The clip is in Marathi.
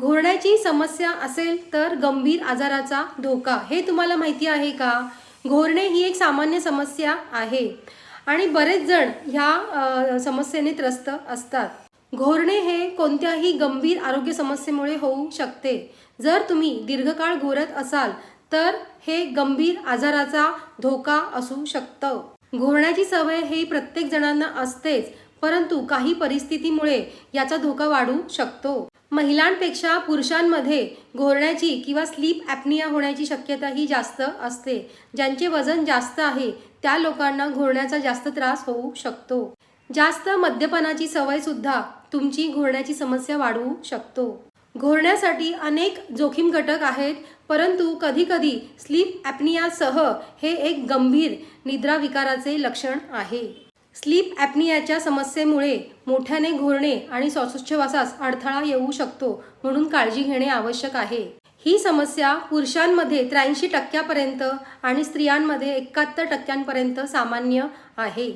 घोरण्याची समस्या असेल तर गंभीर आजाराचा धोका हे तुम्हाला माहिती आहे का? घोरणे ही एक सामान्य समस्या आहे आणि बरेच जण ह्या समस्येने त्रस्त असतात. घोरणे हे कोणत्याही गंभीर आरोग्य समस्येमुळे होऊ शकते. जर तुम्ही दीर्घकाळ घोरत असाल तर हे गंभीर आजाराचा धोका असू शकतं. घोरण्याची सवय ही प्रत्येक जणांना असतेच परंतु काही परिस्थितीमुळे याचा धोका वाढू शकतो. महिलांपेक्षा पुरुषांमध्ये घोरण्याची किंवा स्लीप ॲपनिया होण्याची शक्यता ही जास्त असते. ज्यांचे वजन जास्त आहे त्या लोकांना घोरण्याचा जास्त त्रास होऊ शकतो. जास्त मद्यपानाची सवयसुद्धा तुमची घोरण्याची समस्या वाढवू शकतो. घोरण्यासाठी अनेक जोखीम घटक आहेत परंतु कधीकधी स्लीप ॲपनियासह हे एक गंभीर निद्राविकाराचे लक्षण आहे. स्लीप ॲपनियाच्या समस्येमुळे मोठ्याने घोरणे आणि श्वासोच्छवासास अडथळा येऊ शकतो म्हणून काळजी घेणे आवश्यक आहे. ही समस्या पुरुषांमध्ये त्र्याऐंशी टक्क्यापर्यंत आणि स्त्रियांमध्ये एकाहत्तर टक्क्यांपर्यंत सामान्य आहे.